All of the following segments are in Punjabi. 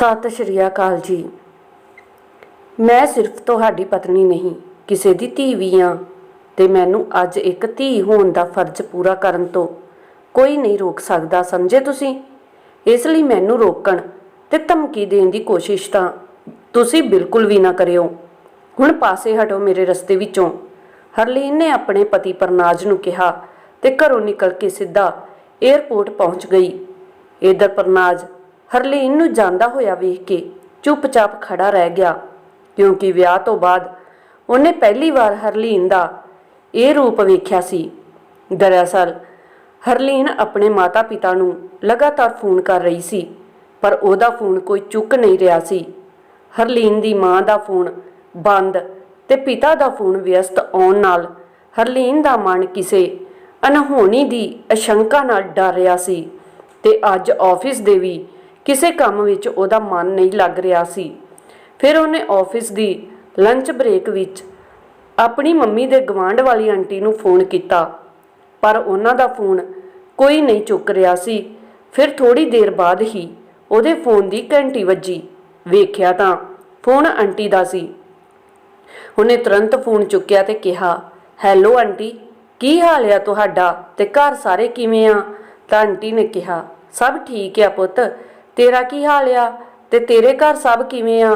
ਸਤਿ ਸ਼੍ਰੀ ਅਕਾਲ ਜੀ। ਮੈਂ ਸਿਰਫ ਤੁਹਾਡੀ ਪਤਨੀ ਨਹੀਂ, ਕਿਸੇ ਦੀ ਧੀ ਵੀ ਹਾਂ ਤੇ ਮੈਨੂੰ ਅੱਜ ਇੱਕ ਧੀ ਹੋਣ ਦਾ ਫਰਜ਼ ਪੂਰਾ ਕਰਨ ਤੋਂ ਕੋਈ ਨਹੀਂ ਰੋਕ ਸਕਦਾ, ਸਮਝੇ ਤੁਸੀਂ? ਇਸ ਲਈ ਮੈਨੂੰ ਰੋਕਣ ਤੇ ਧਮਕੀ ਦੇਣ ਦੀ ਕੋਸ਼ਿਸ਼ ਤਾਂ ਤੁਸੀਂ ਬਿਲਕੁਲ ਵੀ ਨਾ ਕਰਿਓ। ਹੁਣ ਪਾਸੇ ਹਟੋ ਮੇਰੇ ਰਸਤੇ ਵਿੱਚੋਂ। ਹਰਲੀਨ ਨੇ ਆਪਣੇ ਪਤੀ ਪਰਨਾਜ ਨੂੰ ਕਿਹਾ ਤੇ ਘਰੋਂ ਨਿਕਲ ਕੇ ਸਿੱਧਾ 에ਅਰਪੋਰਟ ਪਹੁੰਚ ਗਈ। ਇਧਰ ਪਰਨਾਜ ਹਰਲੀਨ ਨੂੰ ਜਾਂਦਾ ਹੋਇਆ ਵੇਖ ਕੇ ਚੁੱਪਚਾਪ ਖੜਾ ਰਹਿ ਗਿਆ, ਕਿਉਂਕਿ ਵਿਆਹ ਤੋਂ ਬਾਅਦ ਉਹਨੇ ਪਹਿਲੀ ਵਾਰ ਹਰਲੀਨ ਦਾ ਇਹ ਰੂਪ ਵੇਖਿਆ ਸੀ। ਦਰਅਸਲ, ਹਰਲੀਨ ਆਪਣੇ ਮਾਤਾ-ਪਿਤਾ ਨੂੰ ਲਗਾਤਾਰ ਫੋਨ ਕਰ ਰਹੀ ਸੀ, ਪਰ ਉਹਦਾ ਫੋਨ ਕੋਈ ਚੁੱਕ ਨਹੀਂ ਰਿਹਾ ਸੀ। ਹਰਲੀਨ ਦੀ ਮਾਂ ਦਾ ਫੋਨ ਬੰਦ ਤੇ ਪਿਤਾ ਦਾ ਫੋਨ ਵਿਅਸਤ ਆਉਣ ਨਾਲ ਹਰਲੀਨ ਦਾ ਮਨ ਕਿਸੇ ਅਨਹੋਣੀ ਦੀ ਅਸ਼ੰਕਾ ਨਾਲ ਡਰ ਰਿਹਾ ਸੀ ਤੇ ਅੱਜ ਆਫਿਸ ਦੇ ਵੀ ਕਿਸੇ ਕੰਮ ਵਿੱਚ ਉਹਦਾ ਮਨ ਨਹੀਂ ਲੱਗ ਰਿਹਾ ਸੀ। ਫਿਰ ਉਹਨੇ ਆਫਿਸ ਦੀ ਲੰਚ ਬ੍ਰੇਕ ਵਿੱਚ ਆਪਣੀ ਮੰਮੀ ਦੇ ਗਵਾਂਢ ਵਾਲੀ ਆਂਟੀ ਨੂੰ ਫੋਨ ਕੀਤਾ। ਪਰ ਉਹਨਾਂ ਦਾ ਫੋਨ ਕੋਈ ਨਹੀਂ ਚੁੱਕ ਰਿਹਾ ਸੀ। ਫਿਰ ਥੋੜੀ ਦੇਰ ਬਾਅਦ ਹੀ ਉਹਦੇ ਫੋਨ ਦੀ ਘੰਟੀ ਵੱਜੀ। ਵੇਖਿਆ ਤਾਂ ਫੋਨ ਆਂਟੀ ਦਾ ਸੀ। ਉਹਨੇ ਤੁਰੰਤ ਫੋਨ ਚੁੱਕਿਆ ਤੇ ਕਿਹਾ ਹੈਲੋ ਆਂਟੀ, ਕੀ ਹਾਲ ਆ ਤੁਹਾਡਾ ਤੇ ਘਰ ਸਾਰੇ ਕਿਵੇਂ ਆ? ਤਾਂ ਆਂਟੀ ਨੇ ਕਿਹਾ, ਸਭ ਠੀਕ ਆ ਪੁੱਤ ਤੇਰਾ ਕੀ ਹਾਲ ਆ? ਤੇ ਤੇਰੇ ਘਰ ਸਭ ਕਿਵੇਂ ਆ?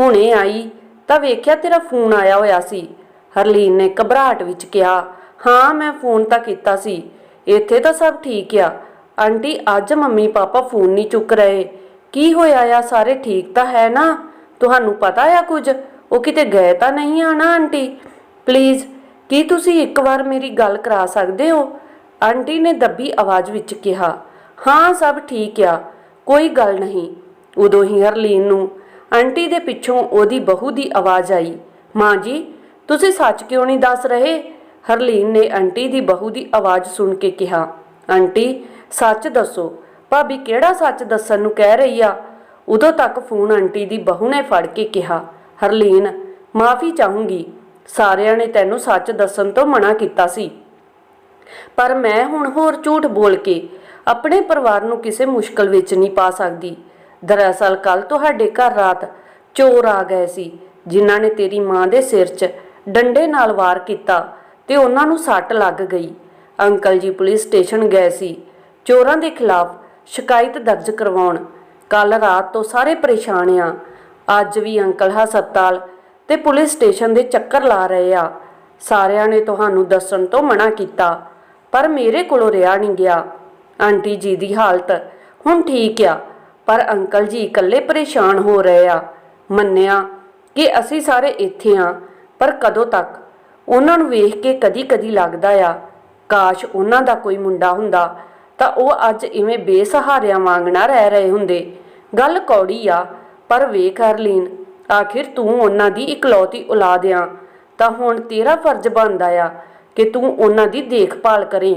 ਹੁਣੇ ਆਈ, ਤਾਂ ਵੇਖਿਆ ਤੇਰਾ ਫੋਨ ਆਇਆ ਹੋਇਆ ਸੀ। ਹਰਲੀਨ ਨੇ ਘਬਰਾਹਟ ਵਿੱਚ ਕਿਹਾ, ਹਾਂ, ਮੈਂ ਫੋਨ ਤਾਂ ਕੀਤਾ ਸੀ। ਇੱਥੇ ਤਾਂ ਸਭ ਠੀਕ ਆ। ਆਂਟੀ, ਅੱਜ ਮੰਮੀ ਪਾਪਾ ਫੋਨ ਨਹੀਂ ਚੁੱਕ ਰਹੇ। ਕੀ ਹੋਇਆ ਆ? ਸਾਰੇ ਠੀਕ ਤਾਂ ਹੈ ਨਾ? ਤੁਹਾਨੂੰ ਪਤਾ ਆ ਕੁਝ? ਉਹ ਕਿਤੇ ਗਏ ਤਾਂ ਨਹੀਂ ਆ ਨਾ ਆਂਟੀ? ਪਲੀਜ਼, ਕੀ ਤੁਸੀਂ ਇੱਕ ਵਾਰ ਮੇਰੀ ਗੱਲ ਕਰਾ ਸਕਦੇ ਹੋ? ਆਂਟੀ ਨੇ ਦੱਬੀ ਆਵਾਜ਼ ਵਿੱਚ ਕਿਹਾ, ਹਾਂ, ਸਭ ਠੀਕ ਆ। ਕੋਈ ਗੱਲ ਨਹੀਂ। ਉਦੋਂ ਹੀ ਹਰਲੀਨ ਨੂੰ ਆਂਟੀ ਦੇ ਪਿੱਛੋਂ ਉਹਦੀ ਬਹੂ ਦੀ ਆਵਾਜ਼ ਆਈ, ਮਾਂ ਜੀ, ਤੁਸੀਂ ਸੱਚ ਕਿਉਂ ਨਹੀਂ ਦੱਸ ਰਹੇ? ਹਰਲੀਨ ਨੇ ਆਂਟੀ ਦੀ ਬਹੂ ਦੀ ਆਵਾਜ਼ ਸੁਣ ਕੇ ਕਿਹਾ, ਆਂਟੀ, ਸੱਚ ਦੱਸੋ, ਭਾਬੀ ਕਿਹੜਾ ਸੱਚ ਦੱਸਣ ਨੂੰ ਕਹਿ ਰਹੀ ਆ? ਉਦੋਂ ਤੱਕ ਫੋਨ ਆਂਟੀ ਦੀ ਬਹੂ ਨੇ ਫੜ ਕੇ ਕਿਹਾ, ਹਰਲੀਨ, ਮਾਫੀ ਚਾਹੂੰਗੀ, ਸਾਰਿਆਂ ਨੇ ਤੈਨੂੰ ਸੱਚ ਦੱਸਣ ਤੋਂ ਮਨਾ ਕੀਤਾ ਸੀ। ਪਰ ਮੈਂ ਹੁਣ ਹੋਰ ਝੂਠ ਬੋਲ ਕੇ ਆਪਣੇ ਪਰਿਵਾਰ ਨੂੰ ਕਿਸੇ ਮੁਸ਼ਕਲ ਵਿੱਚ ਨਹੀਂ ਪਾ ਸਕਦੀ। ਦਰਅਸਲ ਕੱਲ ਤੁਹਾਡੇ ਘਰ ਰਾਤ ਚੋਰ ਆ ਗਏ ਸੀ, ਜਿਨ੍ਹਾਂ ਨੇ ਤੇਰੀ ਮਾਂ ਦੇ ਸਿਰ 'ਚ ਡੰਡੇ ਨਾਲ ਵਾਰ ਕੀਤਾ ਤੇ ਉਹਨਾਂ ਨੂੰ ਸੱਟ ਲੱਗ ਗਈ। ਅੰਕਲ ਜੀ ਪੁਲਿਸ ਸਟੇਸ਼ਨ ਗਏ ਸੀ। ਚੋਰਾਂ ਦੇ ਖਿਲਾਫ ਸ਼ਿਕਾਇਤ ਦਰਜ ਕਰਵਾਉਣ। ਕੱਲ ਰਾਤ ਤੋਂ ਸਾਰੇ ਪਰੇਸ਼ਾਨ ਆ। ਅੱਜ ਵੀ ਅੰਕਲ ਹਸਪਤਾਲ ਤੇ ਪੁਲਿਸ ਸਟੇਸ਼ਨ ਦੇ ਚੱਕਰ ਲਾ ਰਹੇ ਆ। ਸਾਰਿਆਂ ਨੇ ਤੁਹਾਨੂੰ ਦੱਸਣ ਤੋਂ ਮਨਾ ਕੀਤਾ, ਪਰ ਮੇਰੇ ਕੋਲੋਂ ਰਿਹਾ ਨਹੀਂ ਗਿਆ। ਆਂਟੀ ਜੀ ਦੀ ਹਾਲਤ। ਹੁਣ ਠੀਕ ਆ, ਪਰ ਅੰਕਲ ਜੀ ਇਕੱਲੇ ਪਰੇਸ਼ਾਨ ਹੋ ਰਹੇ ਆ। ਮੰਨਿਆ ਕਿ ਅਸੀਂ ਸਾਰੇ ਇੱਥੇ ਆ, ਪਰ ਕਦੋਂ ਤੱਕ? ਉਹਨਾਂ ਨੂੰ ਵੇਖ ਕੇ ਕਦੀ-ਕਦੀ ਲੱਗਦਾ ਆ, ਕਾਸ਼ ਉਹਨਾਂ ਦਾ ਕੋਈ ਮੁੰਡਾ ਹੁੰਦਾ ਤਾਂ ਉਹ ਅੱਜ ਇਵੇਂ ਬੇਸਹਾਰਿਆਂ ਵਾਂਗ ਰਹਿ ਰਹੇ ਹੁੰਦੇ। ਗੱਲ ਕੌੜੀ ਆ, ਪਰ ਵੇਖ ਹਰਲੀਨ ਆਖਿਰ ਤੂੰ ਉਹਨਾਂ ਦੀ ਇਕਲੌਤੀ ਔਲਾਦ ਆ, ਤਾਂ ਹੁਣ ਤੇਰਾ ਫਰਜ਼ ਬਣਦਾ ਆ ਕਿ ਤੂੰ ਉਹਨਾਂ ਦੀ ਦੇਖਭਾਲ ਕਰੇ।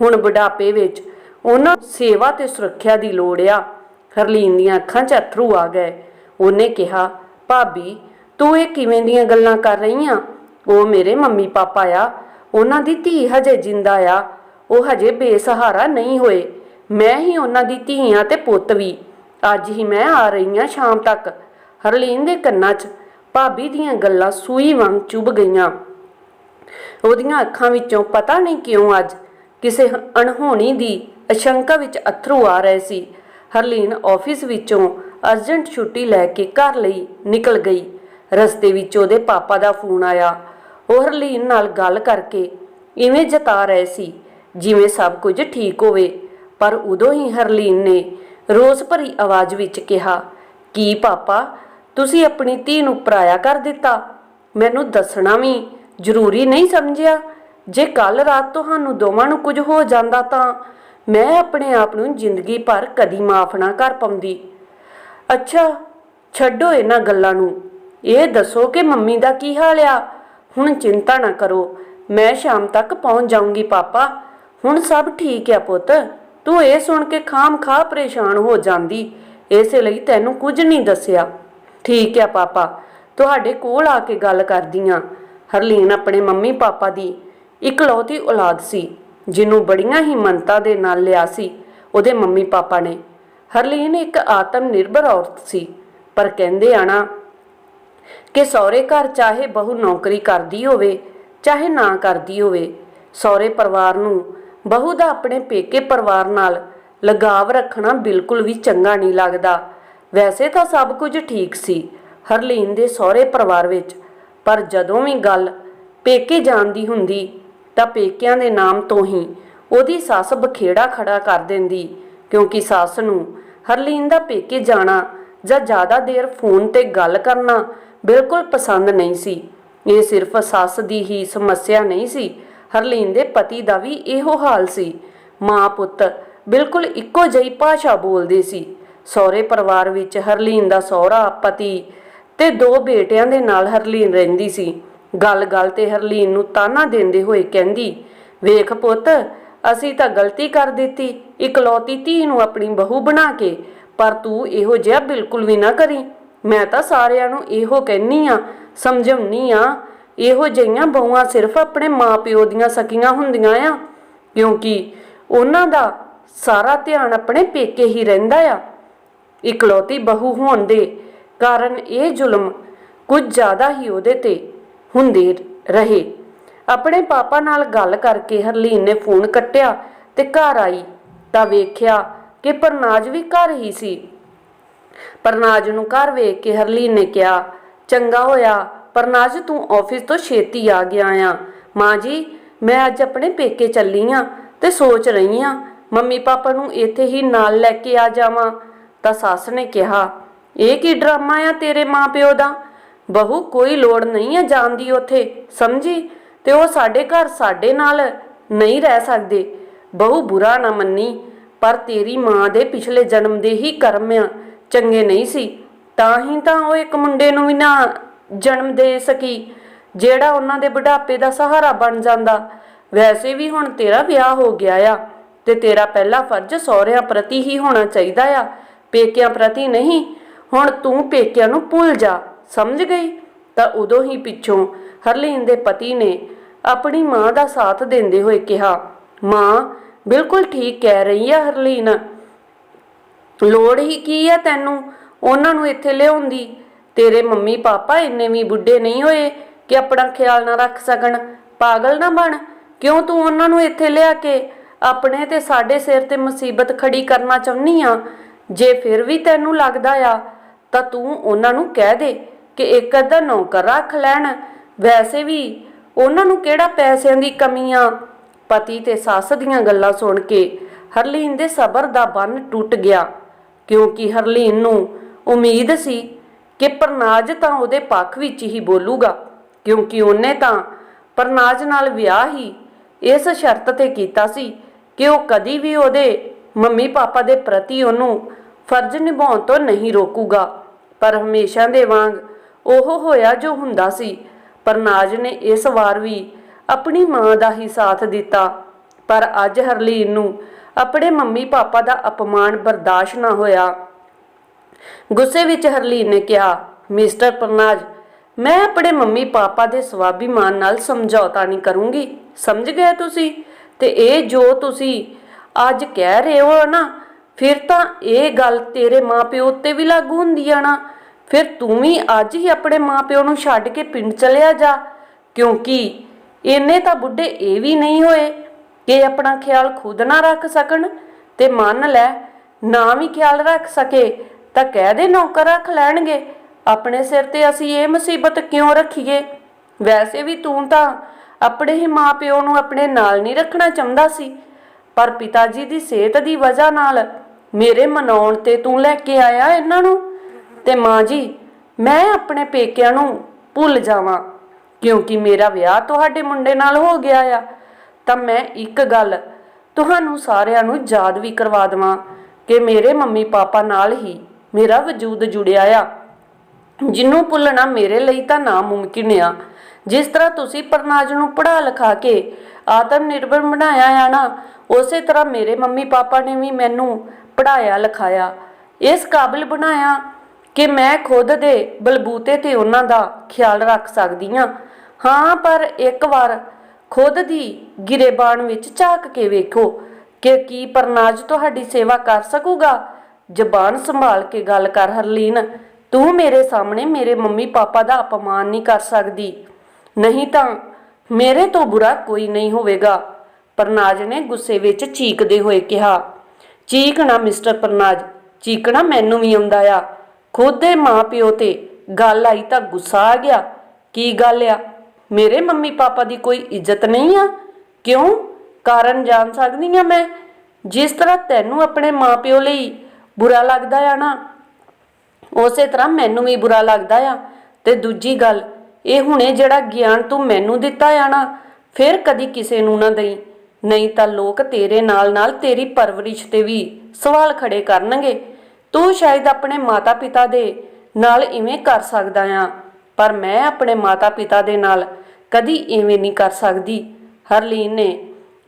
ਹੁਣ ਬੁਢਾਪੇ ਵਿੱਚ ਉਹਨਾਂ ਸੇਵਾ ਤੇ ਸੁਰੱਖਿਆ ਦੀ ਲੋੜ ਆ। ਹਰਲੀਨ ਦੀਆਂ ਅੱਖਾਂ 'ਚ ਅਥਰੂ ਆ ਗਏ। ਉਹਨੇ ਕਿਹਾ, ਭਾਬੀ, ਤੂੰ ਇਹ ਕਿਵੇਂ ਦੀਆਂ ਗੱਲਾਂ ਕਰ ਰਹੀ ਆ? ਉਹ ਮੇਰੇ ਮੰਮੀ ਪਾਪਾ ਆ। ਉਹਨਾਂ ਦੀ ਧੀ ਹਜੇ ਜਿੰਦਾ ਆ। ਉਹ ਹਜੇ ਬੇਸਹਾਰਾ ਨਹੀਂ ਹੋਏ। ਮੈਂ ਹੀ ਉਹਨਾਂ ਦੀ ਧੀਆਂ ਤੇ ਪੁੱਤ ਵੀ। ਅੱਜ ਹੀ ਮੈਂ ਆ ਰਹੀ ਆ ਸ਼ਾਮ ਤੱਕ। ਹਰਲੀਨ ਦੇ ਕੰਨਾਂ 'ਚ ਭਾਬੀ ਦੀਆਂ ਗੱਲਾਂ ਸੂਈ ਵਾਂਗ ਚੁਭ ਗਈਆਂ। ਉਹਦੀਆਂ ਅੱਖਾਂ ਵਿੱਚੋਂ ਪਤਾ ਨਹੀਂ ਕਿਉਂ ਅੱਜ ਕਿਸੇ ਅਣਹੋਣੀ ਦੀ ਅਸ਼ੰਕਾ ਵਿੱਚ ਅਥਰੂ ਆ ਰਹੇ ਸੀ। ਹਰਲੀਨ ਆਫਿਸ ਵਿੱਚੋਂ ਅਰਜੈਂਟ ਛੁੱਟੀ ਲੈ ਕੇ ਘਰ ਲਈ ਨਿਕਲ ਗਈ। ਰਸਤੇ ਵਿੱਚ ਉਹਦੇ ਪਾਪਾ ਦਾ ਫੋਨ ਆਇਆ। ਉਹ ਹਰਲੀਨ ਨਾਲ ਗੱਲ ਕਰਕੇ ਇਵੇਂ ਜਤਾ ਰਹੇ ਸੀ, ਜਿਵੇਂ ਸਭ ਕੁਝ ਠੀਕ ਹੋਵੇ। ਪਰ ਉਦੋਂ ਹੀ ਹਰਲੀਨ ਨੇ ਰੋਸ ਭਰੀ ਆਵਾਜ਼ ਵਿੱਚ ਕਿਹਾ, ਕੀ ਪਾਪਾ, ਤੁਸੀਂ ਆਪਣੀ ਧੀ ਨੂੰ ਪਰਾਇਆ ਕਰ ਦਿੱਤਾ? ਮੈਨੂੰ ਦੱਸਣਾ ਵੀ ਜ਼ਰੂਰੀ ਨਹੀਂ ਸਮਝਿਆ। ਜੇ ਕੱਲ ਰਾਤ ਤੁਹਾਨੂੰ ਦੋਵਾਂ ਨੂੰ ਕੁਝ ਹੋ ਜਾਂਦਾ ਤਾਂ ਮੈਂ ਆਪਣੇ ਆਪ ਨੂੰ ਜ਼ਿੰਦਗੀ ਭਰ ਕਦੀ ਮਾਫ ਨਾ ਕਰ ਪਾਉਂਦੀ। ਅੱਛਾ, ਛੱਡੋ ਇਹਨਾਂ ਗੱਲਾਂ ਨੂੰ। ਇਹ ਦੱਸੋ ਕਿ ਮੰਮੀ ਦਾ ਕੀ ਹਾਲ ਆ? ਹੁਣ ਚਿੰਤਾ ਨਾ ਕਰੋ। ਮੈਂ ਸ਼ਾਮ ਤੱਕ ਪਹੁੰਚ ਜਾਊਂਗੀ, ਪਾਪਾ। ਹੁਣ ਸਭ ਠੀਕ ਆ ਪੁੱਤ। ਤੂੰ ਇਹ ਸੁਣ ਕੇ ਖਾਮ ਖਾ ਪਰੇਸ਼ਾਨ ਹੋ ਜਾਂਦੀ। ਇਸੇ ਲਈ ਤੈਨੂੰ ਕੁਝ ਨਹੀਂ ਦੱਸਿਆ। ਠੀਕ ਆ, ਪਾਪਾ। ਤੁਹਾਡੇ ਕੋਲ ਆ ਕੇ ਗੱਲ ਕਰਦੀ ਆਂ। ਹਰਲੀਨ ਆਪਣੇ ਮੰਮੀ ਪਾਪਾ ਦੀ ਇਕਲੌਤੀ ਔਲਾਦ ਸੀ। ਜਿਹਨੂੰ ਬੜੀਆਂ ਹੀ ਮੰਨਤਾ ਦੇ ਨਾਲ ਲਿਆ ਸੀ, ਉਹਦੇ ਮੰਮੀ ਪਾਪਾ ਨੇ। ਹਰਲੀਨ ਇੱਕ ਆਤਮ ਨਿਰਭਰ ਔਰਤ ਸੀ, ਪਰ ਕਹਿੰਦੇ ਆਣਾ ਕਿ ਸਹੁਰੇ ਘਰ ਚਾਹੇ ਬਹੁ ਨੌਕਰੀ ਕਰਦੀ ਹੋਵੇ, ਚਾਹੇ ਨਾ ਕਰਦੀ ਹੋਵੇ, ਸਹੁਰੇ ਪਰਿਵਾਰ ਨੂੰ ਬਹੂ ਦਾ ਆਪਣੇ ਪੇਕੇ ਪਰਿਵਾਰ ਨਾਲ ਲਗਾਵ ਰੱਖਣਾ ਬਿਲਕੁਲ ਵੀ ਚੰਗਾ ਨਹੀਂ ਲੱਗਦਾ। ਵੈਸੇ ਤਾਂ ਸਭ ਕੁਝ ਠੀਕ ਸੀ ਹਰਲੀਨ ਦੇ ਸਹੁਰੇ ਪਰਿਵਾਰ ਵਿੱਚ, ਪਰ ਜਦੋਂ ਵੀ ਗੱਲ ਪੇਕੇ ਜਾਣ ਦੀ ਹੁੰਦੀ ਤਾਂ ਪੇਕਿਆਂ ਦੇ ਨਾਮ ਤੋਂ ਹੀ ਉਹਦੀ ਸੱਸ ਬਖੇੜਾ ਖੜਾ ਕਰ ਦਿੰਦੀ, ਕਿਉਂਕਿ ਸੱਸ ਨੂੰ ਹਰਲੀਨ ਦਾ ਪੇਕੇ ਜਾਣਾ ਜਾਂ ਜ਼ਿਆਦਾ ਦੇਰ ਫੋਨ ਤੇ ਗੱਲ ਕਰਨਾ ਬਿਲਕੁਲ ਪਸੰਦ ਨਹੀਂ ਸੀ। ਇਹ ਸਿਰਫ ਸੱਸ ਦੀ ਹੀ ਸਮੱਸਿਆ ਨਹੀਂ ਸੀ। ਹਰਲੀਨ ਦੇ ਪਤੀ ਦਾ ਵੀ ਇਹੋ ਹਾਲ ਸੀ। ਮਾਂ ਪੁੱਤ ਬਿਲਕੁਲ ਇੱਕੋ ਜਿਹੀ ਭਾਸ਼ਾ ਬੋਲਦੇ ਸੀ। ਸਹੁਰੇ ਪਰਿਵਾਰ ਵਿੱਚ ਹਰਲੀਨ ਦਾ ਸਹੁਰਾ, ਪਤੀ ਤੇ ਦੋ ਬੇਟਿਆਂ ਦੇ ਨਾਲ ਹਰਲੀਨ ਰਹਿੰਦੀ ਸੀ। ਗੱਲ-ਗੱਲ ਤੇ ਹਰਲੀਨ ਨੂੰ ਤਾਨਾ ਦਿੰਦੇ ਹੋਏ ਕਹਿੰਦੀ, ਵੇਖ ਪੁੱਤ, ਅਸੀਂ ਤਾਂ ਗਲਤੀ ਕਰ ਦਿੱਤੀ, ਇਕਲੌਤੀ ਧੀ ਨੂੰ ਆਪਣੀ ਬਹੂ ਬਣਾ ਕੇ, ਪਰ ਤੂੰ ਇਹੋ ਜਿਹਾ ਬਿਲਕੁਲ ਵੀ ਨਾ ਕਰੀ। ਮੈਂ ਤਾਂ ਸਾਰਿਆਂ ਨੂੰ ਇਹੋ ਕਹਿਨੀ ਆ ਸਮਝਾਉਣੀ ਆ, ਇਹੋ ਜਿਹੀਆਂ ਬਹੂਆਂ ਸਿਰਫ ਆਪਣੇ ਮਾਪਿਓ ਦੀਆਂ ਸਕੀਆਂ ਹੁੰਦੀਆਂ ਆ, ਕਿਉਂਕਿ ਉਹਨਾਂ ਦਾ ਸਾਰਾ ਧਿਆਨ ਆਪਣੇ ਪੇਕੇ ਹੀ ਰਹਿੰਦਾ ਆ। ਇਕਲੌਤੀ ਬਹੂ ਹੋਣ ਦੇ ਕਾਰਨ ਇਹ ਜ਼ੁਲਮ ਕੁਝ ਜ਼ਿਆਦਾ ਹੀ ਉਹਦੇ ਤੇ ਹੁੰਦੇ ਰਹੇ। ਆਪਣੇ ਪਾਪਾ ਨਾਲ ਗੱਲ ਕਰਕੇ ਹਰਲੀਨ ਨੇ ਫੋਨ ਕੱਟਿਆ ਤੇ ਘਰ ਆਈ ਤਾਂ ਵੇਖਿਆ ਕਿ ਪਰਨਾਜ ਵੀ ਘਰ ਹੀ ਸੀ। ਪਰਨਾਜ ਨੂੰ ਘਰ ਵੇਖ ਕੇ ਹਰਲੀਨ ਨੇ ਕਿਹਾ, ਚੰਗਾ ਹੋਇਆ, ਪਰਨਾਜ ਤੂੰ ਆਫਿਸ ਤੋਂ ਛੇਤੀ ਆ ਗਿਆ ਆ। ਮਾਂ ਜੀ, ਮੈਂ ਅੱਜ ਆਪਣੇ ਪੇਕੇ ਚੱਲੀ ਆ ਤੇ ਸੋਚ ਰਹੀ ਆ, ਮੰਮੀ ਪਾਪਾ ਨੂੰ ਇੱਥੇ ਹੀ ਨਾਲ ਲੈ ਕੇ ਆ ਜਾਵਾਂ। ਤਾਂ ਸੱਸ ਨੇ ਕਿਹਾ, ਇਹ ਕੀ ਡਰਾਮਾ ਆ ਤੇਰੇ ਮਾਪਿਓ ਦਾ? ਬਹੂ, ਕੋਈ ਲੋੜ ਨਹੀਂ ਹੈ ਜਾਣ ਦੀ ਉੱਥੇ, ਸਮਝੀ? ਤੇ ਉਹ ਸਾਡੇ ਘਰ ਸਾਡੇ ਨਾਲ ਨਹੀਂ ਰਹਿ ਸਕਦੇ। ਬਹੂ, ਬੁਰਾ ਨਾ ਮੰਨੀ, ਪਰ ਤੇਰੀ ਮਾਂ ਦੇ ਪਿਛਲੇ ਜਨਮ ਦੇ ਹੀ ਕਰਮ ਆ, ਚੰਗੇ ਨਹੀਂ ਸੀ। ਤਾਂ ਹੀ ਤਾਂ ਉਹ ਇੱਕ ਮੁੰਡੇ ਨੂੰ ਵੀ ਨਾ ਜਨਮ ਦੇ ਸਕੀ, ਜਿਹੜਾ ਉਹਨਾਂ ਦੇ ਬੁਢਾਪੇ ਦਾ ਸਹਾਰਾ ਬਣ ਜਾਂਦਾ। ਵੈਸੇ ਵੀ ਹੁਣ ਤੇਰਾ ਵਿਆਹ ਹੋ ਗਿਆ ਆ, ਤੇ ਤੇਰਾ ਪਹਿਲਾ ਫਰਜ਼ ਸਹੁਰਿਆਂ ਪ੍ਰਤੀ ਹੀ ਹੋਣਾ ਚਾਹੀਦਾ ਆ। ਪੇਕਿਆਂ ਪ੍ਰਤੀ ਨਹੀਂ, ਹੁਣ ਤੂੰ ਪੇਕਿਆਂ ਨੂੰ ਭੁੱਲ ਜਾ। ਸਮਝ ਗਈ? ਤਾਂ ਉਦੋਂ ਹੀ ਪਿੱਛੋਂ ਹਰਲੀਨ ਦੇ ਪਤੀ ਨੇ ਆਪਣੀ ਮਾਂ ਦਾ ਸਾਥ ਦਿੰਦੇ ਹੋਏ ਕਿਹਾ, ਮਾਂ, ਬਿਲਕੁਲ ਠੀਕ ਕਹਿ ਰਹੀ ਆ ਹਰਲੀਨ। ਲੋੜ ਹੀ ਕੀ ਆ ਤੈਨੂੰ? ਉਹਨਾਂ ਨੂੰ ਇੱਥੇ ਲਿਆਉਣ ਦੀ ਤੇਰੇ ਮੰਮੀ ਪਾਪਾ ਇੰਨੇ ਵੀ ਬੁੱਢੇ ਨਹੀਂ ਹੋਏ ਕਿ ਆਪਣਾ ਖਿਆਲ ਨਾ ਰੱਖ ਸਕਣ। ਪਾਗਲ ਨਾ ਬਣ। ਕਿਉਂ ਤੂੰ ਉਹਨਾਂ ਨੂੰ ਇੱਥੇ ਲਿਆ ਕੇ ਆਪਣੇ ਤੇ ਸਾਡੇ ਸਿਰ ਤੇ ਮੁਸੀਬਤ ਖੜੀ ਕਰਨਾ ਚਾਹੁੰਨੀ ਆ? ਜੇ ਫਿਰ ਵੀ ਤੈਨੂੰ ਲੱਗਦਾ ਆ, ਤਾਂ ਤੂੰ ਉਹਨਾਂ ਨੂੰ ਕਹਿ ਦੇ। ਕਿ ਇੱਕ ਅੱਧਾ ਨੌਕਰ ਰੱਖ ਲੈਣ। ਵੈਸੇ ਵੀ ਉਹਨਾਂ ਨੂੰ ਕਿਹੜਾ ਪੈਸਿਆਂ ਦੀ ਕਮੀ ਆ? ਪਤੀ ਤੇ ਸੱਸ ਦੀਆਂ ਗੱਲਾਂ ਸੁਣ ਕੇ ਹਰਲੀਨ ਦੇ ਸਬਰ ਦਾ ਬੰਨ ਟੁੱਟ ਗਿਆ, ਕਿਉਂਕਿ ਹਰਲੀਨ ਨੂੰ ਉਮੀਦ ਸੀ ਕਿ ਪ੍ਰਨਾਜ ਤਾਂ ਉਹਦੇ ਪੱਖ ਵਿੱਚ ਹੀ ਬੋਲੂਗਾ, ਕਿਉਂਕਿ ਉਹਨੇ ਤਾਂ ਪ੍ਰਨਾਜ ਨਾਲ ਵਿਆਹ ਹੀ ਇਸ ਸ਼ਰਤ ਤੇ ਕੀਤਾ ਸੀ ਕਿ ਉਹ ਕਦੀ ਵੀ ਉਹਦੇ ਮੰਮੀ ਪਾਪਾ ਦੇ ਪ੍ਰਤੀ ਉਹਨੂੰ ਫਰਜ਼ ਨਿਭਾਉਣ ਤੋਂ ਨਹੀਂ ਰੋਕੂਗਾ। ਪਰ ਹਮੇਸ਼ਾ ਦੇ ਵਾਂਗ ਉਹ ਹੋਇਆ ਜੋ ਹੁੰਦਾ ਸੀ। ਪ੍ਰਨਾਜ ਨੇ ਇਸ ਵਾਰ ਵੀ ਆਪਣੀ ਮਾਂ ਦਾ ਹੀ ਸਾਥ ਦਿੱਤਾ। ਪਰ ਅੱਜ ਹਰਲੀਨ ਨੂੰ ਆਪਣੇ ਮੰਮੀ ਪਾਪਾ ਦਾ ਅਪਮਾਨ ਬਰਦਾਸ਼ਤ ਨਾ ਹੋਇਆ। ਗੁੱਸੇ ਵਿੱਚ ਹਰਲੀਨ ਨੇ ਕਿਹਾ, ਮਿਸਟਰ ਪਰਨਾਜ ਮੈਂ ਆਪਣੇ ਮੰਮੀ ਪਾਪਾ ਦੇ ਸਵਾਭੀਮਾਨ ਨਾਲ ਸਮਝੌਤਾ ਨਹੀਂ ਕਰੂੰਗੀ। ਸਮਝ ਗਏ ਤੁਸੀਂ? ਤੇ ਇਹ ਜੋ ਤੁਸੀਂ ਅੱਜ ਕਹਿ ਰਹੇ ਹੋ ਨਾ, ਫਿਰ ਤਾਂ ਇਹ ਗੱਲ ਤੇਰੇ ਮਾਪਿਓ ਉੱਤੇ ਵੀ ਲਾਗੂ ਹੁੰਦੀ ਆ ਨਾ। ਫਿਰ ਤੂੰ ਵੀ ਅੱਜ ਹੀ ਆਪਣੇ ਮਾਪਿਓ ਨੂੰ ਛੱਡ ਕੇ ਪਿੰਡ ਚਲਿਆ ਜਾ। ਕਿਉਂਕਿ ਇੰਨੇ ਤਾਂ ਬੁੱਢੇ ਇਹ ਵੀ ਨਹੀਂ ਹੋਏ ਕਿ ਆਪਣਾ ਖਿਆਲ ਖੁਦ ਨਾ ਰੱਖ ਸਕਣ ਤੇ ਮੰਨ ਲੈ ਨਾ ਵੀ ਖਿਆਲ ਰੱਖ ਸਕੇ ਤਾਂ ਕਹਿ ਦੇ ਨੌਕਰ ਰੱਖ ਲੈਣਗੇ। ਆਪਣੇ ਸਿਰ ਤੇ ਅਸੀਂ ਇਹ ਮੁਸੀਬਤ ਕਿਉਂ ਰੱਖੀਏ? ਵੈਸੇ ਵੀ ਤੂੰ ਤਾਂ ਆਪਣੇ ਹੀ ਮਾਪਿਓ ਨੂੰ ਆਪਣੇ ਨਾਲ ਨਹੀਂ ਰੱਖਣਾ ਚਾਹੁੰਦਾ ਸੀ। ਪਰ ਪਿਤਾ ਜੀ ਦੀ ਸਿਹਤ ਦੀ ਵਜ੍ਹਾ ਨਾਲ ਮੇਰੇ ਮਨਾਉਣ ਤੇ ਤੂੰ ਲੈ ਕੇ ਆਇਆ ਇਹਨਾਂ ਨੂੰ। ਤੇ ਮਾਂ ਜੀ, ਮੈਂ ਆਪਣੇ ਪੇਕਿਆਂ ਨੂੰ ਭੁੱਲ ਜਾਵਾਂ, ਕਿਉਂਕਿ ਮੇਰਾ ਵਿਆਹ ਤੁਹਾਡੇ ਮੁੰਡੇ ਨਾਲ ਹੋ ਗਿਆ ਆ। ਤਾਂ ਮੈਂ ਇੱਕ ਗੱਲ ਤੁਹਾਨੂੰ ਸਾਰਿਆਂ ਨੂੰ ਯਾਦ ਵੀ ਕਰਵਾ ਦਵਾਂ ਕਿ ਮੇਰੇ ਮੰਮੀ ਪਾਪਾ ਨਾਲ ਹੀ ਮੇਰਾ ਵਜੂਦ ਜੁੜਿਆ ਆ। ਜਿਹਨੂੰ ਭੁੱਲਣਾ ਮੇਰੇ ਲਈ ਤਾਂ ਨਾ ਮੁਮਕਿਨ ਆ। ਜਿਸ ਤਰ੍ਹਾਂ ਤੁਸੀਂ ਪਰਨਾਜ ਨੂੰ ਪੜ੍ਹਾ ਲਿਖਾ ਕੇ ਆਤਮ ਨਿਰਭਰ ਬਣਾਇਆ ਆ ਨਾ, ਉਸੇ ਤਰ੍ਹਾਂ ਮੇਰੇ ਮੰਮੀ ਪਾਪਾ ਨੇ ਵੀ ਮੈਨੂੰ ਪੜ੍ਹਾਇਆ ਲਿਖਾਇਆ। ਇਸ ਕਾਬਿਲ ਬਣਾਇਆ ਕਿ ਮੈਂ ਖੁਦ ਦੇ ਬਲਬੂਤੇ ਤੇ ਉਹਨਾਂ ਦਾ ਖਿਆਲ ਰੱਖ ਸਕਦੀ ਹਾਂ। ਹਾਂ, ਪਰ ਇੱਕ ਵਾਰ ਖੁਦ ਦੀ ਗਿਰੇਬਾਨ ਵਿੱਚ ਝਾਕ ਕੇ ਵੇਖੋ ਕਿ ਕੀ ਪਰਨਾਜ ਤੁਹਾਡੀ ਸੇਵਾ ਕਰ ਸਕੂਗਾ। ਜ਼ਬਾਨ ਸੰਭਾਲ ਕੇ ਗੱਲ ਕਰ, ਹਰਲੀਨ। ਤੂੰ ਮੇਰੇ ਸਾਹਮਣੇ ਮੇਰੇ ਮੰਮੀ ਪਾਪਾ ਦਾ ਅਪਮਾਨ ਨਹੀਂ ਕਰ ਸਕਦੀ। ਨਹੀਂ ਤਾਂ ਮੇਰੇ ਤੋਂ ਬੁਰਾ ਕੋਈ ਨਹੀਂ ਹੋਵੇਗਾ। ਪ੍ਰਨਾਜ ਨੇ ਗੁੱਸੇ ਵਿੱਚ ਚੀਕਦੇ ਹੋਏ ਕਿਹਾ ਚੀਕਣਾ ਮਿਸਟਰ ਪਰਨਾਜ। ਚੀਕਣਾ ਮੈਨੂੰ ਵੀ ਆਉਂਦਾ ਆ। ਖੁਦ ਦੇ ਮਾਪਿਓ ਤੇ ਗੱਲ ਆਈ ਤਾਂ ਗੁੱਸਾ ਆ ਗਿਆ। ਕੀ ਗੱਲ ਆ? ਮੇਰੇ ਮੰਮੀ ਪਾਪਾ ਦੀ ਕੋਈ ਇੱਜ਼ਤ ਨਹੀਂ ਆ? ਕਿਉਂ? ਕਾਰਨ ਜਾਣ ਸਕਦੀ ਆ ਮੈਂ? ਜਿਸ ਤਰ੍ਹਾਂ ਤੈਨੂੰ ਆਪਣੇ ਮਾਪਿਓ ਲਈ ਬੁਰਾ ਲੱਗਦਾ ਆ ਨਾ, ਉਸੇ ਤਰ੍ਹਾਂ ਮੈਨੂੰ ਵੀ ਬੁਰਾ ਲੱਗਦਾ ਆ। ਤੇ ਦੂਜੀ ਗੱਲ, ਇਹ ਹੁਣੇ ਜਿਹੜਾ ਗਿਆਨ ਤੂੰ ਮੈਨੂੰ ਦਿੱਤਾ ਆ ਨਾ, ਫਿਰ ਕਦੀ ਕਿਸੇ ਨੂੰ ਨਾ ਦੇਈ। ਨਹੀਂ ਤਾਂ ਲੋਕ ਤੇਰੇ ਨਾਲ ਨਾਲ ਤੇਰੀ ਪਰਵਰਿਸ਼ ਤੇ ਵੀ ਸਵਾਲ ਖੜੇ ਕਰਨਗੇ। ਤੂੰ ਸ਼ਾਇਦ ਆਪਣੇ ਮਾਤਾ-ਪਿਤਾ ਦੇ ਨਾਲ ਇਵੇਂ ਕਰ ਸਕਦਾ ਆ, ਪਰ ਮੈਂ ਆਪਣੇ ਮਾਤਾ-ਪਿਤਾ ਦੇ ਨਾਲ ਕਦੀ ਇਵੇਂ ਨਹੀਂ ਕਰ ਸਕਦੀ। ਹਰਲੀਨ ਨੇ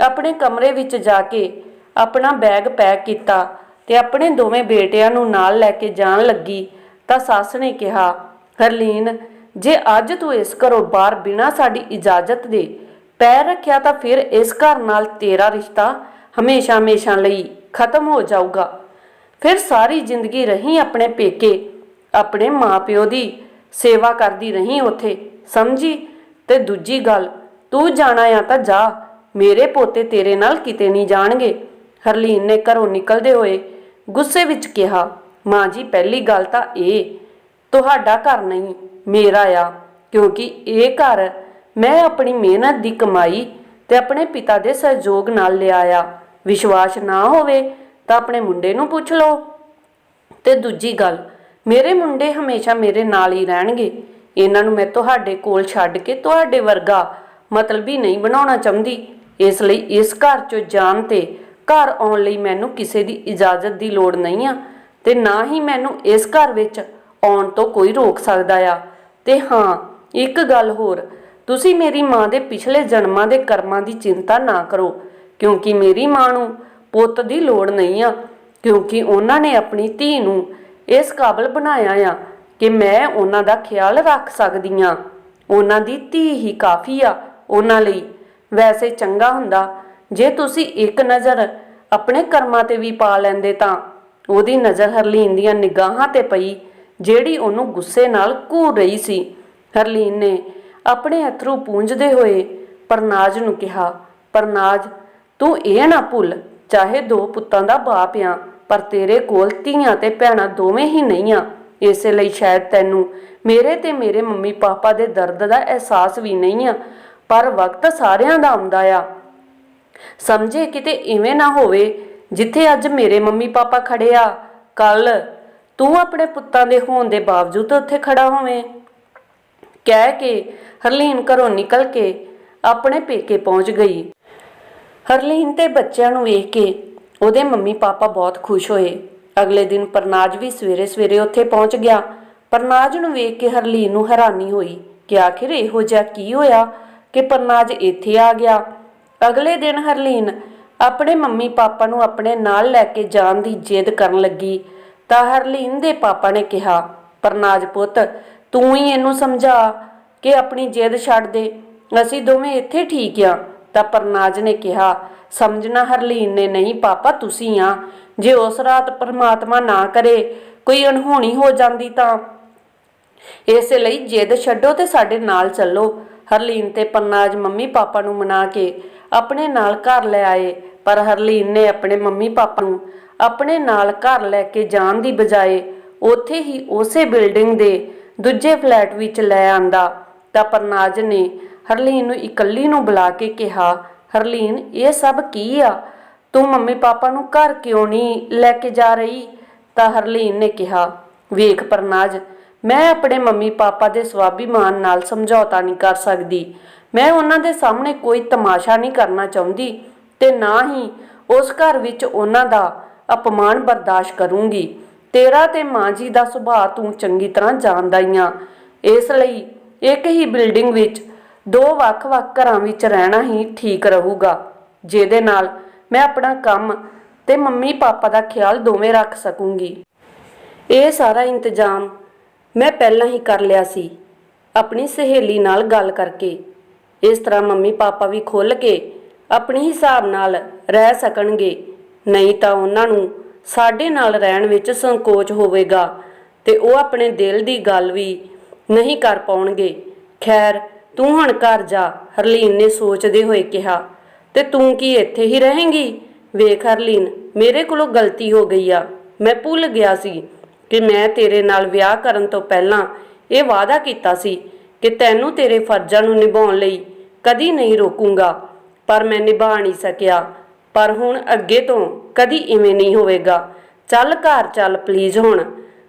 ਆਪਣੇ ਕਮਰੇ ਵਿੱਚ ਜਾ ਕੇ ਆਪਣਾ ਬੈਗ ਪੈਕ ਕੀਤਾ ਤੇ ਆਪਣੇ ਦੋਵੇਂ ਬੇਟਿਆਂ ਨੂੰ ਨਾਲ ਲੈ ਕੇ ਜਾਣ ਲੱਗੀ ਤਾਂ ਸੱਸ ਨੇ ਕਿਹਾ, ਹਰਲੀਨ, ਜੇ ਅੱਜ ਤੂੰ ਇਸ ਘਰੋਂ ਬਾਹਰ ਬਿਨਾਂ ਸਾਡੀ ਇਜਾਜ਼ਤ ਦੇ ਪੈਰ ਰੱਖਿਆ ਤਾਂ ਫਿਰ ਇਸ ਘਰ ਨਾਲ ਤੇਰਾ ਰਿਸ਼ਤਾ ਹਮੇਸ਼ਾ ਹਮੇਸ਼ਾ ਲਈ ਖਤਮ ਹੋ ਜਾਊਗਾ। ਫਿਰ ਸਾਰੀ ਜ਼ਿੰਦਗੀ ਰਹੀ ਆਪਣੇ ਪੇਕੇ, ਆਪਣੇ ਮਾਪਿਓ ਦੀ ਸੇਵਾ ਕਰਦੀ ਰਹੀ ਉੱਥੇ। ਸਮਝੀ? ਤੇ ਦੂਜੀ ਗੱਲ, ਤੂੰ ਜਾਣਾ ਆ ਤਾਂ ਜਾ, ਮੇਰੇ ਪੋਤੇ ਤੇਰੇ ਨਾਲ ਕਿਤੇ ਨਹੀਂ ਜਾਣਗੇ। ਹਰਲੀਨ ਨੇ ਘਰੋਂ ਨਿਕਲਦੇ ਹੋਏ ਗੁੱਸੇ ਵਿੱਚ ਕਿਹਾ, ਮਾਂ ਜੀ, ਪਹਿਲੀ ਗੱਲ ਤਾਂ ਇਹ, ਤੁਹਾਡਾ ਘਰ ਨਹੀਂ, ਮੇਰਾ ਆ, ਕਿਉਂਕਿ ਇਹ ਘਰ ਮੈਂ ਆਪਣੀ ਮਿਹਨਤ ਦੀ ਕਮਾਈ ਤੇ ਆਪਣੇ ਪਿਤਾ ਦੇ ਸਹਿਯੋਗ ਨਾਲ ਲਿਆ ਆ ਵਿਸ਼ਵਾਸ ਨਾ ਹੋਵੇ ਤਾਂ ਆਪਣੇ ਮੁੰਡੇ ਨੂੰ ਪੁੱਛ ਲਓ। ਤੇ ਦੂਜੀ ਗੱਲ, ਮੇਰੇ ਮੁੰਡੇ ਹਮੇਸ਼ਾ ਮੇਰੇ ਨਾਲ ਹੀ ਰਹਿਣਗੇ। ਇਹਨਾਂ ਨੂੰ ਮੈਂ ਤੁਹਾਡੇ ਕੋਲ ਛੱਡ ਕੇ ਤੁਹਾਡੇ ਵਰਗਾ ਮਤਲਬੀ ਨਹੀਂ ਬਣਾਉਣਾ ਚਾਹੁੰਦੀ। ਇਸ ਲਈ ਇਸ ਘਰ ਚੋਂ ਜਾਣ ਤੇ ਘਰ ਆਉਣ ਲਈ ਮੈਨੂੰ ਕਿਸੇ ਦੀ ਇਜਾਜ਼ਤ ਦੀ ਲੋੜ ਨਹੀਂ ਆ। ਤੇ ਨਾ ਹੀ ਮੈਨੂੰ ਇਸ ਘਰ ਵਿੱਚ ਆਉਣ ਤੋਂ ਕੋਈ ਰੋਕ ਸਕਦਾ ਆ। ਤੇ ਹਾਂ, ਇੱਕ ਗੱਲ ਹੋਰ, ਤੁਸੀਂ ਮੇਰੀ ਮਾਂ ਦੇ ਪਿਛਲੇ ਜਨਮਾਂ ਦੇ ਕਰਮਾਂ ਦੀ ਚਿੰਤਾ ਨਾ ਕਰੋ, ਕਿਉਂਕਿ ਮੇਰੀ ਮਾਂ ਨੂੰ ਪੁੱਤ ਦੀ ਲੋੜ ਨਹੀਂ ਆ, ਕਿਉਂਕਿ ਉਹਨਾਂ ਨੇ ਆਪਣੀ ਧੀ ਨੂੰ ਇਸ ਕਾਬਲ ਬਣਾਇਆ ਆ ਕਿ ਮੈਂ ਉਹਨਾਂ ਦਾ ਖਿਆਲ ਰੱਖ ਸਕਦੀ ਆ ਉਹਨਾਂ ਦੀ ਧੀ ਹੀ ਕਾਫੀ ਆ, ਉਹਨਾਂ ਲਈ ਵੈਸੇ ਚੰਗਾ ਹੁੰਦਾ। ਜੇ ਤੁਸੀਂ ਇੱਕ ਨਜ਼ਰ ਆਪਣੇ ਕਰਮਾਂ ਤੇ ਵੀ ਪਾ ਲੈਂਦੇ ਤਾਂ ਉਹਦੀ ਨਜ਼ਰ ਹਰਲੀਨ ਦੀਆਂ ਨਿਗਾਹਾਂ ਤੇ ਪਈ, ਜਿਹੜੀ ਉਹਨੂੰ ਗੁੱਸੇ ਨਾਲ ਘੂਰ ਰਹੀ ਸੀ। ਹਰਲੀਨ ਨੇ ਆਪਣੇ ਅਥਰੂ ਪੂੰਝਦੇ ਹੋਏ ਪਰਨਾਜ ਨੂੰ ਕਿਹਾ, ਪਰਨਾਜ, ਤੂੰ ਇਹ ਨਾ ਭੁੱਲ ਚਾਹੇ ਦੋ ਪੁੱਤਾਂ ਦਾ ਬਾਪ ਆ, ਪਰ ਤੇਰੇ ਕੋਲ ਧੀਆਂ ਤੇ ਭੈਣਾਂ ਦੋਵੇਂ ਹੀ ਨਹੀਂ ਆ। ਇਸੇ ਲਈ ਸ਼ਾਇਦ ਤੈਨੂੰ ਮੇਰੇ ਤੇ ਮੇਰੇ ਮੰਮੀ ਪਾਪਾ ਦੇ ਦਰਦ ਦਾ ਅਹਿਸਾਸ ਵੀ ਨਹੀਂ ਆ, ਪਰ ਵਕਤ ਸਾਰਿਆਂ ਦਾ ਆਉਂਦਾ ਆ। ਸਮਝੇ ਕਿਤੇ ਇਵੇਂ ਨਾ ਹੋਵੇ, ਜਿੱਥੇ ਅੱਜ ਮੇਰੇ ਮੰਮੀ ਪਾਪਾ ਖੜੇ ਆ, ਕੱਲ ਤੂੰ ਆਪਣੇ ਪੁੱਤਾਂ ਦੇ ਹੋਣ ਦੇ ਬਾਵਜੂਦ ਉੱਥੇ ਖੜਾ ਹੋਵੇਂ। ਕਹਿ ਕੇ ਹਰਲੀਨ ਘਰੋਂ ਨਿਕਲ ਕੇ ਆਪਣੇ ਪੇਕੇ ਪਹੁੰਚ ਗਈ। ਹਰਲੀਨ ਤੇ ਬੱਚਿਆਂ ਨੂੰ ਵੇਖ ਕੇ ਉਹਦੇ ਮੰਮੀ ਪਾਪਾ ਬਹੁਤ ਖੁਸ਼ ਹੋਏ। ਅਗਲੇ ਦਿਨ ਪਰਨਾਜ ਵੀ ਸਵੇਰੇ ਸਵੇਰੇ ਉੱਥੇ ਪਹੁੰਚ ਗਿਆ। ਪਰਨਾਜ ਨੂੰ ਵੇਖ ਕੇ ਹਰਲੀਨ ਨੂੰ ਹੈਰਾਨੀ ਹੋਈ ਕਿ ਆਖਿਰ ਇਹੋ ਜਿਹਾ ਕੀ ਹੋਇਆ ਕਿ ਪਰਨਾਜ ਇੱਥੇ ਆ ਗਿਆ। ਅਗਲੇ ਦਿਨ ਹਰਲੀਨ ਆਪਣੇ ਮੰਮੀ ਪਾਪਾ ਨੂੰ ਆਪਣੇ ਨਾਲ ਲੈ ਕੇ ਜਾਣ ਦੀ ਜਿੱਦ ਕਰਨ ਲੱਗੀ। ਤਾਂ ਹਰਲੀਨ ਦੇ ਪਾਪਾ ਨੇ ਕਿਹਾ, ਪਰਨਾਜ ਪੁੱਤ, ਤੂੰ ਹੀ ਇਹਨੂੰ ਸਮਝਾ ਕਿ ਆਪਣੀ ਜਿੱਦ ਛੱਡ ਦੇ। ਅਸੀਂ ਦੋਵੇਂ ਇੱਥੇ ਠੀਕ ਆ। ਤਾਂ ਪਰਨਾਜ ਨੇ ਕਿਹਾ, ਸਮਝਣਾ ਹਰਲੀਨ ਨੇ ਨਹੀਂ, ਪਾਪਾ ਤੁਸੀਂ ਆ। ਜੇ ਉਸ ਰਾਤ ਪਰਮਾਤਮਾ ਨਾ ਕਰੇ, ਕੋਈ ਅਣਹੋਣੀ ਹੋ ਜਾਂਦੀ ਤਾਂ। ਇਸੇ ਲਈ ਜਿੱਦ ਛੱਡੋ ਤੇ ਸਾਡੇ ਨਾਲ ਚੱਲੋ। ਹਰਲੀਨ ਤੇ ਪਰਨਾਜ ਮੰਮੀ ਪਾਪਾ ਨੂੰ ਮਨਾ ਕੇ ਆਪਣੇ ਨਾਲ ਘਰ ਲੈ ਆਏ, ਪਰ ਹਰਲੀਨ ਨੇ ਆਪਣੇ ਮੰਮੀ ਪਾਪਾ ਨੂੰ ਆਪਣੇ ਨਾਲ ਘਰ ਲੈ ਕੇ ਜਾਣ ਦੀ ਬਜਾਏ ਉੱਥੇ ਹੀ ਉਸੇ ਬਿਲਡਿੰਗ ਦੇ ਦੂਜੇ ਫਲੈਟ ਵਿੱਚ ਲੈ ਆਂਦਾ। ਤਾਂ ਪਰਨਾਜ ਨੇ ਹਰਲੀਨ ਨੂੰ ਇਕੱਲੀ ਨੂੰ ਬੁਲਾ ਕੇ ਕਿਹਾ, ਹਰਲੀਨ, ਇਹ ਸਭ ਕੀ ਆ? ਤੂੰ ਮੰਮੀ ਪਾਪਾ ਨੂੰ ਘਰ ਕਿਉਂ ਨਹੀਂ ਲੈ ਕੇ ਜਾ ਰਹੀ? ਤਾਂ ਹਰਲੀਨ ਨੇ ਕਿਹਾ, ਵੇਖ ਪਰਨਾਜ, ਮੈਂ ਆਪਣੇ ਮੰਮੀ ਪਾਪਾ ਦੇ ਸਵਾਭਿਮਾਨ ਨਾਲ ਸਮਝੌਤਾ ਨਹੀਂ ਕਰ ਸਕਦੀ। ਮੈਂ ਉਹਨਾਂ ਦੇ ਸਾਹਮਣੇ ਕੋਈ ਤਮਾਸ਼ਾ ਨਹੀਂ ਕਰਨਾ ਚਾਹੁੰਦੀ ਤੇ ਨਾ ਹੀ ਉਸ ਘਰ ਵਿੱਚ ਉਹਨਾਂ ਦਾ ਅਪਮਾਨ ਬਰਦਾਸ਼ਤ ਕਰੂੰਗੀ। ਤੇਰਾ ਤੇ ਮਾਂ ਜੀ ਦਾ ਸੁਭਾਅ ਤੂੰ ਚੰਗੀ ਤਰ੍ਹਾਂ ਜਾਣਦਾ ਹੀ ਆ। ਇਸ ਲਈ ਇੱਕ ਹੀ ਬਿਲਡਿੰਗ ਵਿੱਚ ਦੋ ਵੱਖ-ਵੱਖ ਘਰਾਂ ਵਿੱਚ ਰਹਿਣਾ ਹੀ ਠੀਕ ਰਹੂਗਾ। ਜਿਹਦੇ ਨਾਲ ਮੈਂ ਆਪਣਾ ਕੰਮ ਤੇ ਮੰਮੀ ਪਾਪਾ ਦਾ ਖਿਆਲ ਦੋਵੇਂ ਰੱਖ ਸਕੂੰਗੀ। ਇਹ ਸਾਰਾ ਇੰਤਜ਼ਾਮ ਮੈਂ ਪਹਿਲਾਂ ਹੀ ਕਰ ਲਿਆ ਸੀ। ਆਪਣੀ ਸਹੇਲੀ ਨਾਲ ਗੱਲ ਕਰਕੇ, ਇਸ ਤਰ੍ਹਾਂ ਮੰਮੀ ਪਾਪਾ ਵੀ ਖੁੱਲ ਕੇ ਆਪਣੇ ਹਿਸਾਬ ਨਾਲ ਰਹਿ ਸਕਣਗੇ। ਨਹੀਂ ਤਾਂ ਉਹਨਾਂ ਨੂੰ ਸਾਡੇ ਨਾਲ ਰਹਿਣ ਵਿੱਚ ਸੰਕੋਚ ਹੋਵੇਗਾ ਤੇ ਉਹ ਆਪਣੇ ਦਿਲ ਦੀ ਗੱਲ ਵੀ ਨਹੀਂ ਕਰ ਪਾਉਣਗੇ। ਖੈਰ ਤੂੰ ਹੁਣ ਘਰ ਜਾ। ਹਰਲੀਨ ਨੇ ਸੋਚਦੇ ਹੋਏ ਕਿਹਾ, ਤੇ ਤੂੰ ਕੀ ਇੱਥੇ ਹੀ ਰਹੇਂਗੀ? ਵੇਖ ਹਰਲੀਨ, ਮੇਰੇ ਕੋਲੋਂ ਗਲਤੀ ਹੋ ਗਈ ਆ। ਮੈਂ ਭੁੱਲ ਗਿਆ ਸੀ ਕਿ ਮੈਂ ਤੇਰੇ ਨਾਲ ਵਿਆਹ ਕਰਨ ਤੋਂ ਪਹਿਲਾਂ ਇਹ ਵਾਅਦਾ ਕੀਤਾ ਸੀ ਕਿ ਤੈਨੂੰ ਤੇਰੇ ਫਰਜ਼ਾਂ ਨੂੰ ਨਿਭਾਉਣ ਲਈ ਕਦੀ ਨਹੀਂ ਰੋਕੂੰਗਾ। ਪਰ ਮੈਂ ਨਿਭਾ ਨਹੀਂ ਸਕਿਆ। ਪਰ ਹੁਣ ਅੱਗੇ ਤੋਂ ਕਦੀ ਇਵੇਂ ਨਹੀਂ ਹੋਵੇਗਾ। ਚੱਲ ਘਰ ਚੱਲ ਪਲੀਜ਼ ਹੁਣ।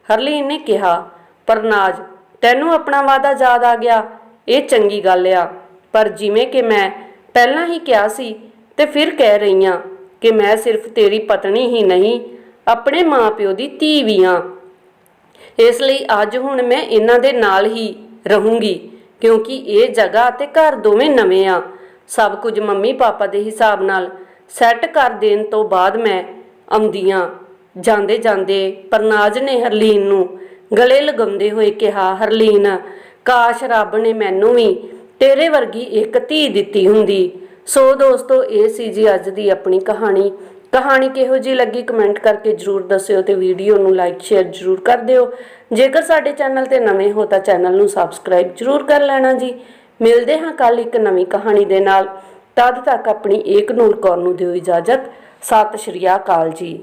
ਹਰਲੀਨ ਨੇ ਕਿਹਾ, ਪਰਨਾਜ, ਤੈਨੂੰ ਆਪਣਾ ਵਾਅਦਾ ਯਾਦ ਆ ਗਿਆ। ਇਹ ਚੰਗੀ ਗੱਲ ਆ। ਪਰ ਜਿਵੇਂ ਕਿ ਮੈਂ ਪਹਿਲਾਂ ਹੀ ਕਿਹਾ ਸੀ ਤੇ ਫਿਰ ਕਹਿ ਰਹੀ ਹਾਂ ਕਿ ਮੈਂ ਸਿਰਫ ਤੇਰੀ ਪਤਨੀ ਹੀ ਨਹੀਂ, ਆਪਣੇ ਮਾਪਿਓ ਦੀ ਧੀ ਵੀ ਹਾਂ। ਇਸ ਲਈ ਅੱਜ ਹੁਣ ਮੈਂ ਇਹਨਾਂ ਦੇ ਨਾਲ ਹੀ ਰਹੂੰਗੀ, ਕਿਉਂਕਿ ਇਹ ਜਗ੍ਹਾ ਤੇ ਘਰ ਦੋਵੇਂ ਨਵੇਂ ਆ। ਸਭ ਕੁਝ ਮੰਮੀ ਪਾਪਾ ਦੇ ਹਿਸਾਬ ਨਾਲ ਸੈੱਟ ਕਰ ਦੇਣ ਤੋਂ ਬਾਅਦ ਮੈਂ ਆਉਂਦੀਆਂ ਜਾਂਦੇ ਜਾਂਦੇ ਪਰਨਾਜ ਨੇ ਹਰਲੀਨ ਨੂੰ ਗਲੇ ਲਗਾਉਂਦੇ ਹੋਏ ਕਿਹਾ, ਹਰਲੀਨ ਕਾਸ਼ ਰੱਬ ਨੇ ਮੈਨੂੰ ਵੀ ਤੇਰੇ ਵਰਗੀ ਇੱਕ ਧੀ ਦਿੱਤੀ ਹੁੰਦੀ। ਸੋ ਦੋਸਤੋ, ਇਹ ਸੀ ਜੀ ਅੱਜ ਦੀ ਆਪਣੀ ਕਹਾਣੀ। ਕਹਾਣੀ ਕਿਹੋ ਜੀ ਲੱਗੀ ਕਮੈਂਟ ਕਰਕੇ ਜਰੂਰ ਦੱਸਿਓ ਤੇ ਵੀਡੀਓ ਨੂੰ ਲਾਈਕ ਸ਼ੇਅਰ ਜਰੂਰ ਕਰ ਦਿਓ। ਜੇਕਰ ਸਾਡੇ ਚੈਨਲ ਤੇ ਨਵੇਂ ਹੋ ਤਾਂ ਚੈਨਲ ਨੂੰ ਸਬਸਕ੍ਰਾਈਬ ਜਰੂਰ ਕਰ ਲੈਣਾ ਜੀ। ਮਿਲਦੇ ਹਾਂ ਕੱਲ ਇੱਕ ਨਵੀਂ ਕਹਾਣੀ ਦੇ ਨਾਲ। ਤਦ ਤੱਕ ਆਪਣੀ ਏਕ ਨੂਰ ਕੌਰ ਨੂੰ ਦਿਓ ਇਜਾਜ਼ਤ। ਸਤਿ ਸ਼੍ਰੀ ਅਕਾਲ ਜੀ।